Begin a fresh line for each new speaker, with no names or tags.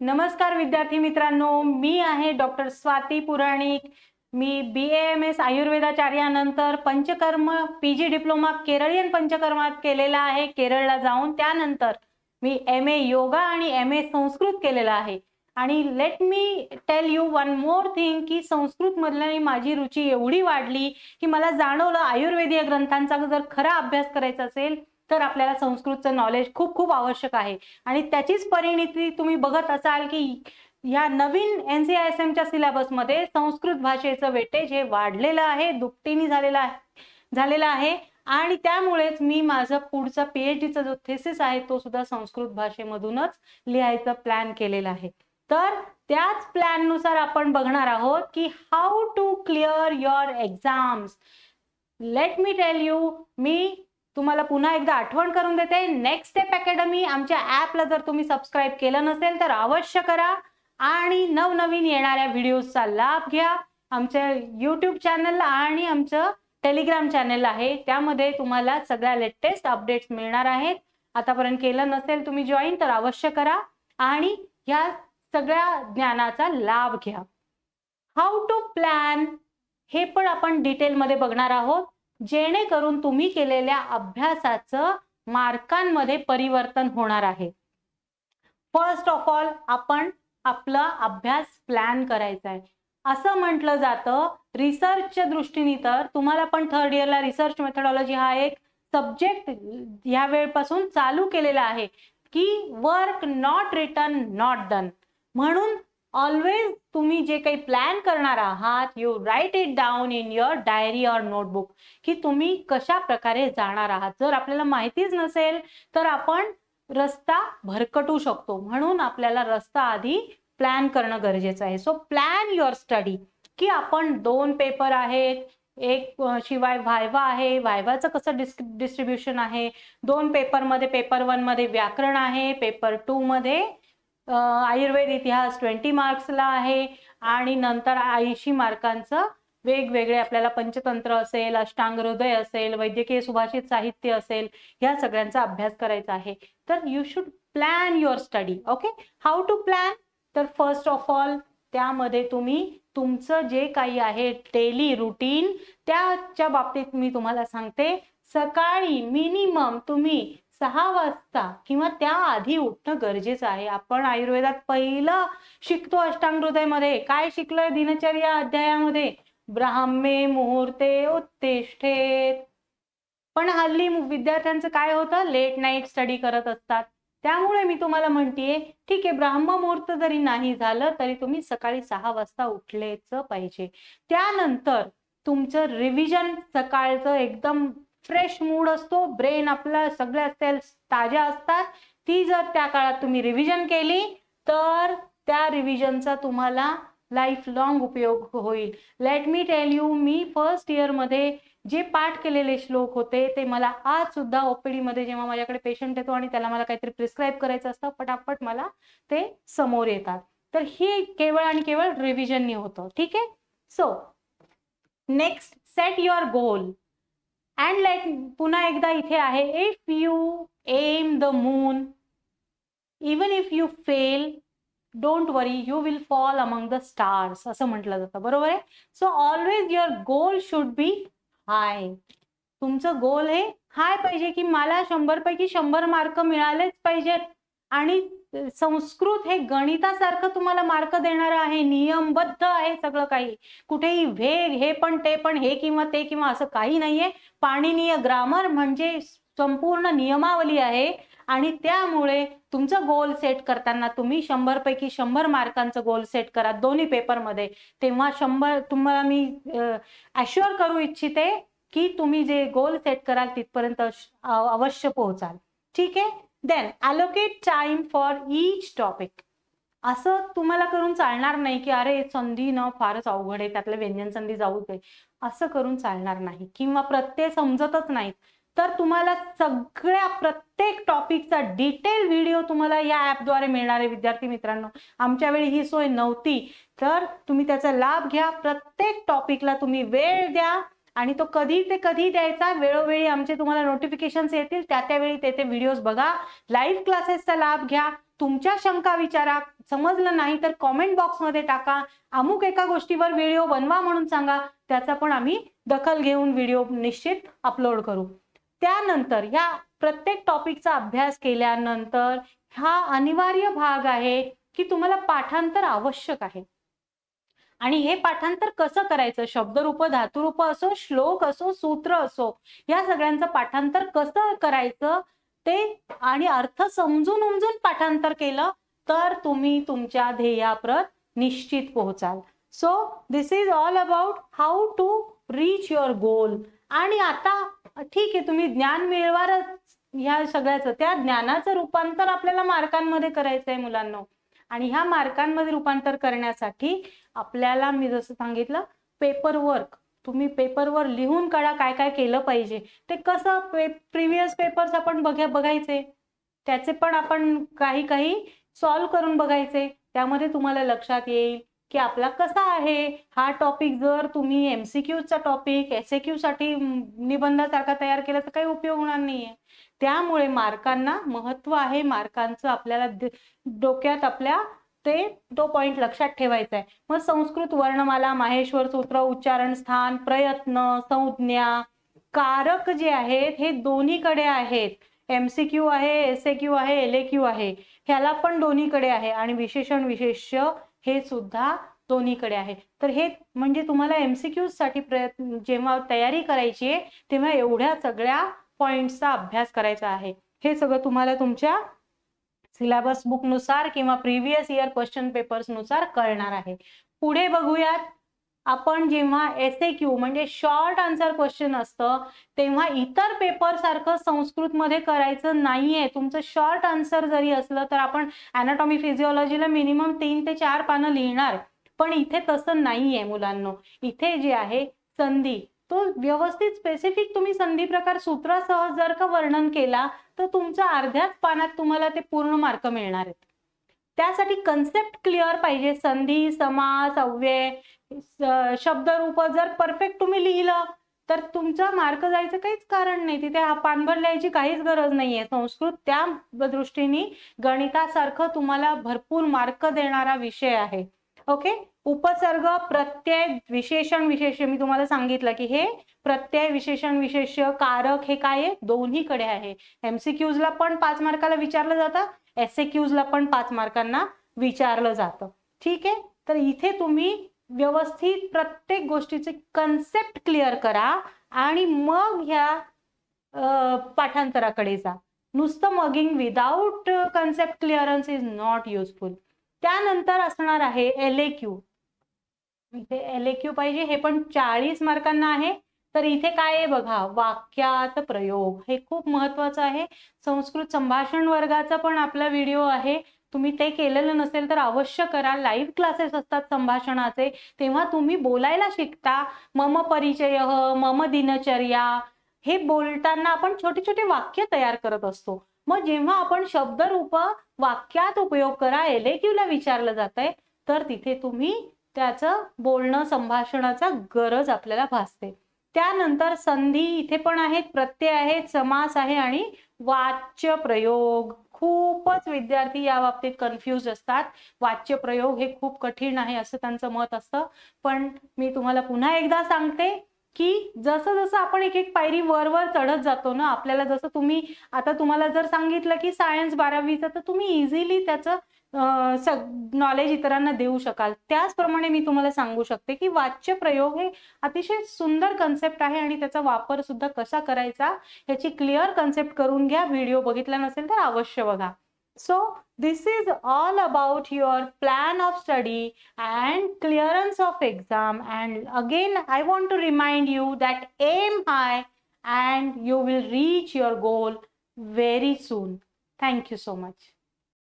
नमस्कार विद्यार्थी मित्रांनो मी आहे डॉक्टर स्वाती पुराणिक. मी बी एम एस आयुर्वेदाचार्यानंतर पंचकर्म पी जी डिप्लोमा केरळियन पंचकर्मात केलेला आहे. केरळला जाऊन त्यानंतर मी एम ए योगा आणि एम ए संस्कृत केलेला आहे. आणि let me tell you one more thing की संस्कृत माझी रुची एवढी वाढली की मला जाणवलं आयुर्वेदीय ग्रंथांचा जर खरा अभ्यास करायचा असेल तर आपल्याला संस्कृतचं नॉलेज खूप खूप आवश्यक आहे. आणि त्याचीच परिणिती तुम्ही बघत असाल की ह्या नवीन एन सी आय एस एमच्या सिलेबसमध्ये संस्कृत भाषेचं वेटेज हे वाढलेलं आहे दुपटीने झालेलं आहे झालेलं आहे. आणि त्यामुळेच मी माझं पुढचा पीएच डीचा जो थेसिस आहे तो सुद्धा संस्कृत भाषेमधूनच लिहायचा प्लॅन केलेला आहे. तर त्याच प्लॅननुसार आपण बघणार आहोत की how to clear your exams let me tell you मी तुम्हाला पुन्हा एकदा आठवण करून देते नेक्स्ट स्टेप अकॅडमी आमच्या ॲपला जर तुम्ही सबस्क्राईब केलं नसेल तर अवश्य करा आणि नवनवीन येणाऱ्या व्हिडिओजचा लाभ घ्या. आमच्या यूट्यूब चॅनल आणि आमचं टेलिग्राम चॅनल आहे. त्यामध्ये तुम्हाला सगळ्या लेटेस्ट अपडेट्स मिळणार आहेत. आतापर्यंत केलं नसेल तुम्ही जॉईन तर अवश्य करा आणि ह्या सगळ्या ज्ञानाचा लाभ घ्या. हाऊ टू प्लॅन हे पण आपण डिटेलमध्ये बघणार आहोत. जेणेकरून तुम्ही केलेल्या अभ्यासाचं मार्कांमध्ये परिवर्तन होणार आहे. फर्स्ट ऑफ ऑल आपण आपला अभ्यास प्लॅन करायचा आहे. असं म्हटलं जातं रिसर्चच्या दृष्टीने तर तुम्हाला पण थर्ड इयरला रिसर्च मेथडॉलॉजी हा एक सब्जेक्ट ह्या वेळपासून चालू केलेला आहे की work not return not done म्हणून ऑलवेज तुम्ही जे काही प्लॅन करणार आहात you write it down in your diary or notebook की तुम्ही कशा प्रकारे जाणार आहात. जर आपल्याला माहितीच नसेल तर आपण रस्ता भरकटू शकतो. म्हणून आपल्याला रस्ता आधी प्लॅन करणं गरजेचं आहे. सो प्लॅन युअर स्टडी की आपण दोन पेपर आहेत एक शिवाय व्हायवा आहे. व्हायवाचं कसं डिस् डिस्ट्रीब्युशन आहे? दोन पेपरमध्ये पेपर वनमध्ये व्याकरण आहे पेपर टूमध्ये आयुर्वेद इतिहास ट्वेंटी मार्क्सला आहे आणि नंतर ऐंशी मार्कांचं वेगवेगळे आपल्याला पंचतंत्र असेल अष्टांग हृदय असेल वैद्यकीय सुभाषित साहित्य असेल ह्या सगळ्यांचा अभ्यास करायचा आहे. तर you should plan your study okay how to plan तर फर्स्ट ऑफ ऑल त्यामध्ये तुम्ही तुमचं जे काही आहे डेली रुटीन त्याच्या बाबतीत मी तुम्हाला सांगते. सकाळी मिनिमम तुम्ही सहा वाजता किंवा त्याआधी उठणं गरजेचं आहे. आपण आयुर्वेदात पहिलं शिकतो अष्टांग हृदयमध्ये. काय शिकलोय? दिनचर्या अध्यायामध्ये. ब्राह्मे मुहूर्ते उत्तिष्ठेत. पण हल्ली विद्यार्थ्यांचं काय होतं? लेट नाईट स्टडी करत असतात. त्यामुळे मी तुम्हाला म्हणतेय ठीक आहे ब्राह्म मुहूर्त जरी नाही झालं तरी तुम्ही सकाळी सहा वाजता उठलेच पाहिजे. त्यानंतर तुमचं रिव्हिजन सकाळचं एकदम फ्रेश मूड असतो ब्रेन आपला सगळ्या सेल्स ताज्या असतात. ती जर त्या काळात तुम्ही रिव्हिजन केली तर त्या रिव्हिजनचा तुम्हाला लाईफ लॉंग उपयोग होईल. लेट मी टेल यू मी फर्स्ट इयरमध्ये जे पाठ केलेले श्लोक होते ते मला आज सुद्धा ओपीडी मध्ये जेव्हा माझ्याकडे पेशंट येतो आणि त्याला मला काहीतरी प्रिस्क्राईब करायचं असतं पटापट मला ते समोर येतात. तर हे केवळ आणि केवळ रिव्हिजननी होतं. ठीक आहे? So next set your goal and like पुन्हा एकदा इथे आहे if you aim the moon even if you fail don't worry you will fall among the stars असं म्हटलं जातं बरोबर आहे? So always your goal should be high तुमचं गोल हे हाय पाहिजे की मला शंभर पैकी शंभर मार्क मिळालेच पाहिजेत. आणि संस्कृत हे गणितासारखं तुम्हाला मार्क देणार आहे नियमबद्ध आहे सगळं काही. कुठेही वेग हे पण ते पण हे किंवा ते किंवा असं काही नाहीये. पाणिनीय ग्रामर म्हणजे संपूर्ण नियमावली आहे आणि त्यामुळे तुमचं गोल सेट करताना तुम्ही शंभर पैकी शंभर मार्कांचं गोल सेट करा दोन्ही पेपरमध्ये. तेव्हा शंभर तुम्हाला मी ॲश्युअर करू इच्छिते की तुम्ही जे गोल सेट कराल तिथपर्यंत अवश्य पोहोचाल. ठीक आहे? Then allocate time for each topic असं तुम्हाला करून चालणार नाही की अरे संधी न फारच अवघड आहे त्यातलं व्यंजन संधी जाऊ दे. असं करून चालणार नाही. किंवा प्रत्यय समजतच नाहीत. तर तुम्हाला सगळ्या प्रत्येक टॉपिकचा डिटेल व्हिडिओ तुम्हाला या ॲपद्वारे मिळणार आहे विद्यार्थी मित्रांनो. आमच्या वेळी ही सोय नव्हती. तर तुम्ही त्याचा लाभ घ्या. प्रत्येक टॉपिकला तुम्ही वेळ द्या. आणि तो कधी ते कधी द्यायचा वेळोवेळी आमचे तुम्हाला नोटिफिकेशन्स येतील त्या त्यावेळी ते ते व्हिडिओज बघा. लाईव्ह क्लासेसचा लाभ घ्या. तुमच्या शंका विचारा. समजलं नाही तर कॉमेंट बॉक्समध्ये टाका. अमुक एका गोष्टीवर व्हिडिओ बनवा म्हणून सांगा. त्याचा पण आम्ही दखल घेऊन व्हिडिओ निश्चित अपलोड करू. त्यानंतर ह्या प्रत्येक टॉपिकचा अभ्यास केल्यानंतर हा अनिवार्य भाग आहे की तुम्हाला पाठांतर आवश्यक आहे. आणि हे पाठांतर कसं करायचं? शब्दरूप धातुरूप असो श्लोक असो सूत्र असो या सगळ्यांचं पाठांतर कसं करायचं? ते आणि अर्थ समजून उमजून पाठांतर केलं तर तुम्ही तुमच्या ध्येयाप्रत निश्चित पोहोचाल. So this is all about how to reach your goal आणि आता ठीक आहे तुम्ही ज्ञान मिळवारच ह्या सगळ्याचं त्या ज्ञानाचं रूपांतर आपल्याला मार्कांमध्ये करायचं आहे मुलांना. आणि ह्या मार्कांमध्ये रूपांतर करण्यासाठी आपल्याला मी जसं सांगितलं पेपर वर्क तुम्ही पेपरवर लिहून काढा काय काय केलं पाहिजे. ते कसं पे प्रिव्हियस पेपर्स आपण बघ्या बघायचे. त्याचे पण आपण काही काही सॉल्व करून बघायचे. त्यामध्ये तुम्हाला लक्षात येईल की आपला कसा आहे. हा टॉपिक जर तुम्ही एम सी क्यूचा टॉपिक एस ए क्यू साठी निबंधासारखा तयार केला तर काही उपयोग होणार नाहीये. त्यामुळे मार्कांना महत्त्व आहे मार्कांचं आपल्याला डोक्यात आपल्या ते तो पॉइंट लक्षात ठेवायचा आहे मग संस्कृत वर्णमाला माहेश्वर सूत्र उच्चारण स्थान प्रयत्न संज्ञा कारक जे आहेत हे दोन्हीकडे आहेत. एमसीक्यू क्यू आहे एस ए क्यू आहे एल ए क्यू आहे. ह्याला पण दोन्हीकडे आहे आणि विशेषण विशेष्य हे सुद्धा दोन्हीकडे आहे. तर हे म्हणजे तुम्हाला एमसीक्यू साठी प्रयत्न जेव्हा तयारी करायची आहे तेव्हा एवढ्या सगळ्या पॉइंटचा अभ्यास करायचा आहे. हे सगळं तुम्हाला तुमच्या सिलेबस बुकनुसार किंवा प्रिव्हियस इयर क्वेश्चन पेपर्सनुसार कळणार आहे. पुढे बघूयात. आपण जेव्हा एस ए क्यू म्हणजे शॉर्ट आन्सर क्वेश्चन असतं तेव्हा इतर पेपर सारखं संस्कृतमध्ये करायचं नाहीये. तुमचं शॉर्ट आन्सर जरी असलं तर आपण अनाटॉमी फिजिओलॉजीला मिनिमम तीन ते चार पानं लिहिणार. पण इथे तसं नाहीये मुलांना. इथे जे आहे संधी. तो व्यवस्थित स्पेसिफिक तुम्ही संधी प्रकार सूत्रासह जर का वर्णन केला तर तुमच्या अर्ध्याच पानात तुम्हाला ते पूर्ण मार्क मिळणार आहेत. त्यासाठी कन्सेप्ट क्लिअर पाहिजे. संधी समास अव्यय शब्दरूप जर परफेक्ट तुम्ही लिहिलं तर तुमचा मार्क जायचं काहीच कारण नाही. तिथे हा पानभर लिहायची काहीच गरज नाहीये. संस्कृत त्या दृष्टीने गणितासारखं तुम्हाला भरपूर मार्क देणारा विषय आहे. ओके उपसर्ग प्रत्यय विशेषण विशेष मी तुम्हाला सांगितलं की हे प्रत्यय विशेषण विशेष कारक हे काय आहे? दोन्हीकडे आहे. एमसीक्यूजला पण पाच मार्काला विचारलं जातं. एस क्यूजला पण पाच मार्कांना विचारलं जातं. ठीक आहे? तर इथे तुम्ही व्यवस्थित प्रत्येक गोष्टीचे कन्सेप्ट क्लिअर करा आणि मग ह्या पाठांतराकडे जा. नुसतं mugging without concept clearance is not useful त्यानंतर असणार आहे एल ए क्यू इथे एल ए क्यू पाहिजे. हे पण चाळीस मार्कांना आहे. तर इथे काय आहे बघा? वाक्यात प्रयोग. हे खूप महत्वाचं आहे. संस्कृत संभाषण वर्गाचा पण आपला व्हिडिओ आहे. तुम्ही ते केलेलं नसेल तर अवश्य करा. लाईव्ह क्लासेस असतात संभाषणाचे. तेव्हा तुम्ही बोलायला शिकता. मम परिचय मम दिनचर्या. हे बोलताना आपण छोटे छोटे वाक्य तयार करत असतो. मग जेव्हा आपण शब्दरूप वाक्यात उपयोग करा एल ए विचारलं जात आहे तर तिथे तुम्ही त्याचं बोलणं संभाषणाचा गरज आपल्याला भासते. त्यानंतर संधी इथे पण आहेत प्रत्यय आहेत समास आहे आणि वाच्य प्रयोग. खूपच विद्यार्थी या बाबतीत कन्फ्युज असतात. वाच्य प्रयोग हे खूप कठीण आहे असं त्यांचं मत असतं. पण मी तुम्हाला पुन्हा एकदा सांगते की जसं जसं आपण एक एक पायरी वर वर चढत जातो ना आपल्याला जसं तुम्ही आता तुम्हाला जर सांगितलं की सायन्स बारावीचं तर तुम्ही इझिली त्याचं सग नॉलेज इतरांना देऊ शकाल. त्याचप्रमाणे मी तुम्हाला सांगू शकते की वाच्य प्रयोग हे अतिशय सुंदर कन्सेप्ट आहे आणि त्याचा वापर सुद्धा कसा करायचा ह्याची क्लिअर कन्सेप्ट करून घ्या. व्हिडिओ बघितला नसेल तर अवश्य बघा. So this is all about your plan of study and clearance of exam. And again, I want to remind you that aim high and you will reach your goal very soon. Thank you so much.